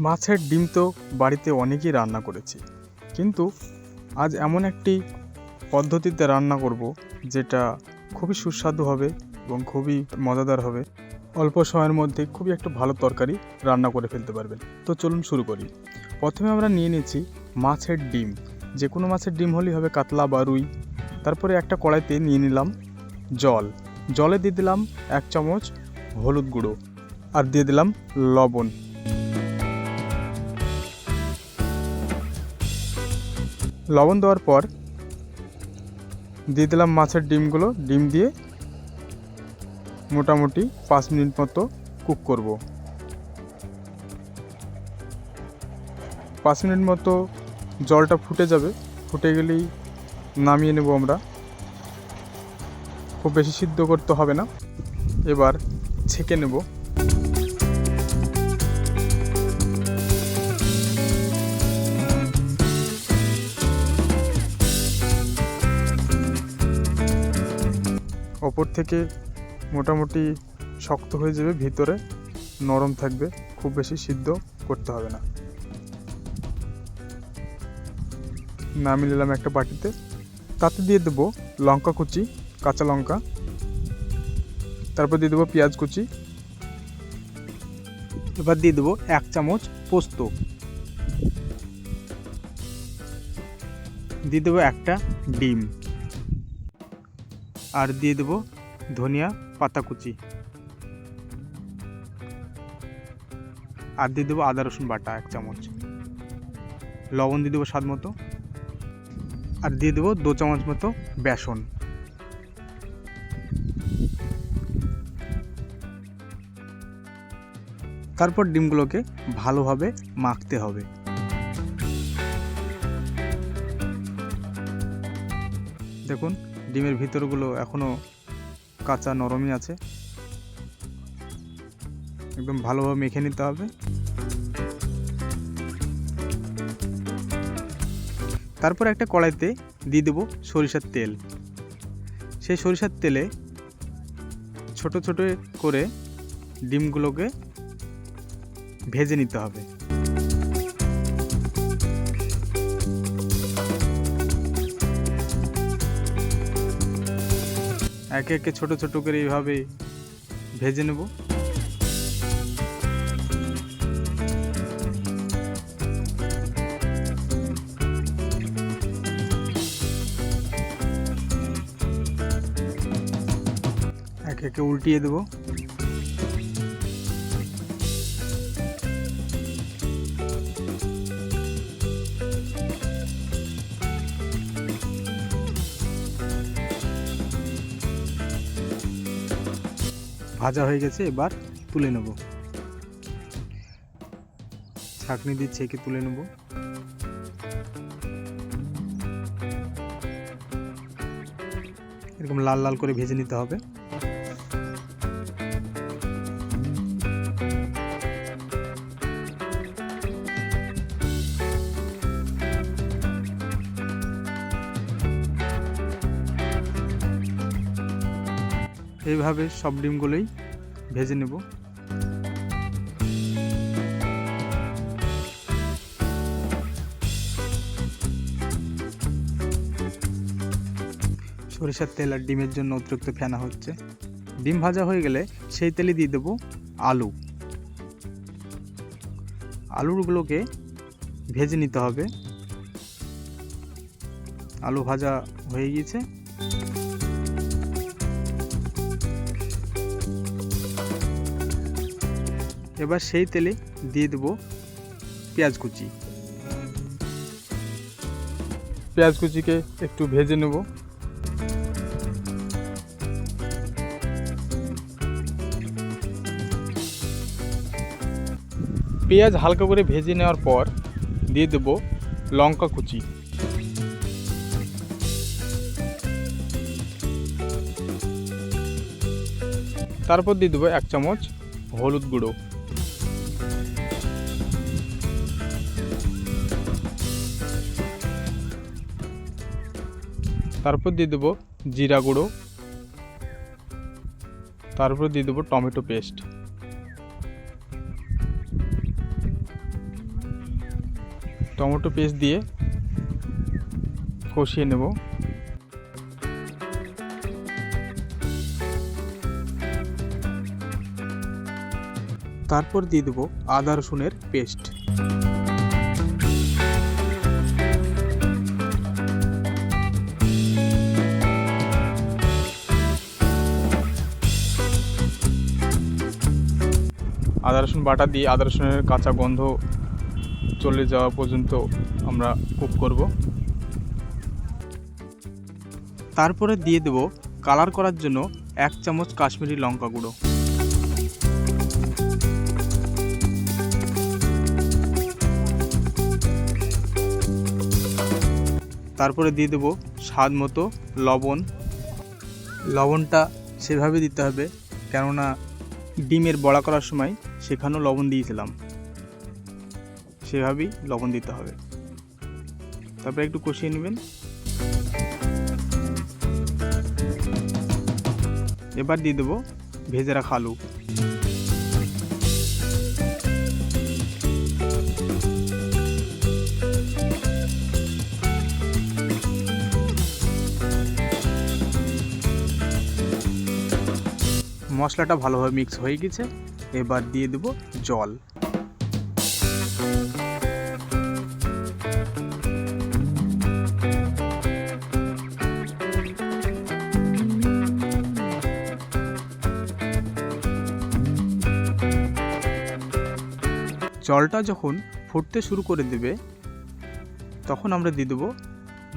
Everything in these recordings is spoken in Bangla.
মাছের ডিম তো বাড়িতে অনেকেই রান্না করেছি। কিন্তু আজ এমন একটি পদ্ধতিতে রান্না করব, যেটা খুবই সুস্বাদু হবে এবং খুবই মজাদার হবে। অল্প সময়ের মধ্যে খুবই একটা ভালো তরকারি রান্না করে ফেলতে পারবেন। তো চলুন শুরু করি। প্রথমে আমরা নিয়ে নিয়েছি মাছের ডিম। যে কোনো মাছের ডিম হলেই হবে কাতলা বা রুই। তারপরে একটা কড়াইতে নিয়ে নিলাম জল। জলে দিয়ে দিলাম এক চামচ হলুদ গুঁড়ো। আর দিয়ে দিলাম লবণ। লবণ দেওয়ার পর দিয়ে দিলাম মাছের ডিমগুলো, ডিম দিয়ে মোটামুটি পাঁচ মিনিট মতো কুক করব। পাঁচ মিনিট মতো জলটা ফুটে যাবে, ফুটে গেলেই নামিয়ে নেব আমরা। খুব বেশি সিদ্ধ করতে হবে না, এবার ছেঁকে নেব। ওপর থেকে মোটামুটি শক্ত হয়ে যাবে, ভিতরে নরম থাকবে, খুব বেশি সিদ্ধ করতে হবে না। নামিয়ে নিলাম একটা বাটিতে। তাতে দিয়ে দেবো লঙ্কা কুচি, কাঁচা লঙ্কা। তারপর দিয়ে দেবো পেঁয়াজ কুচি। এবার দিয়ে দেবো এক চামচ পোস্ত। দিয়ে দেবো একটা ডিম। আর দিয়ে দেবো ধনিয়া পাতা কুচি আর দিয়ে দেবো আদা, রসুন বাটা এক চামচ। লবণ দিয়ে দেবো স্বাদ মতো। আর দিয়ে দেবো দু চামচ মতো বেসন। তারপর ডিমগুলোকে ভালোভাবে মাখতে হবে। দেখুন ডিমের ভিতরগুলো এখনও কাঁচা নরমই আছে। একদম ভালোভাবে মেখে নিতে হবে। তারপর একটা কড়াইতে দিয়ে দেবো সরিষার তেল। সেই সরিষার তেলে ছোট ছোট করে ডিমগুলোকে ভেজে নিতে হবে। একে একে ছোট ছোট করে এইভাবে ভেজে নেব। একে একে উল্টিয়ে দেব। ভাজা হয়ে গেছে, এবার তুলে নেব। ছাঁকনি দিয়ে ছেঁকে তুলে নেব। এরকম লাল লাল করে ভেজে নিতে হবে। এইভাবে সব ডিমগুলোই ভেজে নেব। সরিষার তেল আর ডিমের জন্য অতিরিক্ত ফেনা হচ্ছে। ডিম ভাজা হয়ে গেলে সেই তেলে দিয়ে দেবো আলু। আলুগুলোকে ভেজে নিতে হবে। আলু ভাজা হয়ে গিয়েছে। এবার সেই তেলে দিয়ে দেবো পেঁয়াজ কুচি। পেঁয়াজ কুচিকে একটু ভেজে নেব। পেঁয়াজ হালকা করে ভেজে নেওয়ার পর দিয়ে দেব লঙ্কা কুচি। তারপর দিয়ে দেবো এক চামচ হলুদ গুঁড়ো। তারপর দিয়ে দেবো জিরা গুঁড়ো। তারপর দিয়ে দেবো টমেটো পেস্ট। টমেটো পেস্ট দিয়ে কষিয়ে নেব। তারপর দিয়ে দেবো আদা রসুনের পেস্ট। আদা, রসুন বাটা দিয়ে আদা, রসুনের কাঁচা গন্ধ চলে যাওয়া পর্যন্ত আমরা কুক করব। তারপরে দিয়ে দেব কালার করার জন্য এক চামচ কাশ্মীরি লঙ্কা গুঁড়ো। তারপরে দিয়ে দেবো স্বাদ মতো লবণ। লবণটা সেভাবে দিতে হবে কেননা ডিমের বড়া করার সময় সেখানেও লবণ দিয়েছিলাম। সেভাবেই লবণ দিতে হবে। তারপরে একটু কষিয়ে নেবেন। এবার দিয়ে দেবো ভেজে রাখা আলু। মশলাটা ভালোভাবে মিক্স হয়ে গেছে। এবার দিয়ে দেবো জল। জলটা যখন ফুটতে শুরু করে দেবে, তখন আমরা দিয়ে দেবো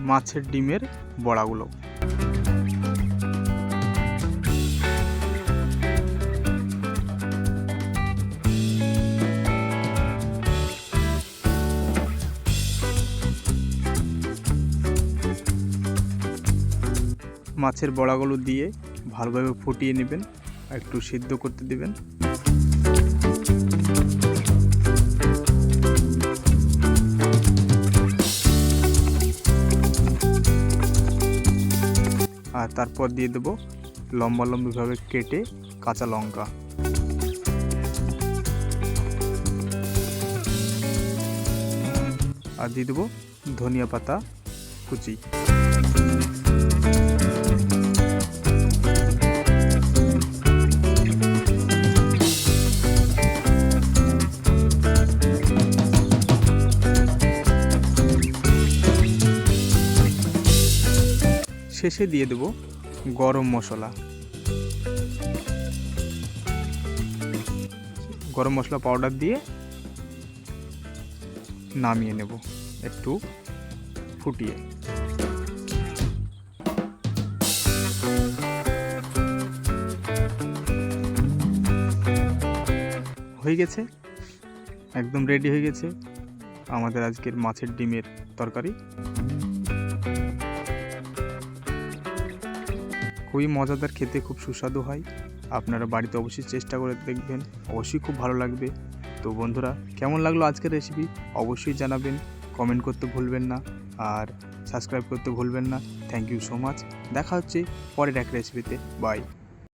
মাছের ডিমের বড়াগুলো। মাছের বড়াগুলো দিয়ে ভালোভাবে ফুটিয়ে নেবেন আর একটু সিদ্ধ করতে দেবেন। আর তারপর দিয়ে দেবো লম্বা লম্বিভাবে কেটে কাঁচা লঙ্কা। আর দিয়ে দেবো ধনিয়া পাতা কুচি। শেষে দিয়ে দেব গরম মশলা। গরম মশলা পাউডার দিয়ে নামিয়ে নেব একটু ফুটিয়ে। হয়ে গেছে? একদম রেডি হয়ে গেছে। আমাদের আজকের মাছের ডিমের তরকারি। খুবই মজাদার, খেতে খুব সুস্বাদু হয়। আপনারা বাড়িতে অবশ্যই চেষ্টা করে দেখবেন, অবশ্যই খুব ভালো লাগবে। তো বন্ধুরা, কেমন লাগল আজকের রেসিপি অবশ্যই জানাবেন কমেন্ট করতে ভুলবেন না আর সাবস্ক্রাইব করতে ভুলবেন না। থ্যাংক ইউ সো মাচ দেখা হচ্ছে পরের এক রেসিপিতে বাই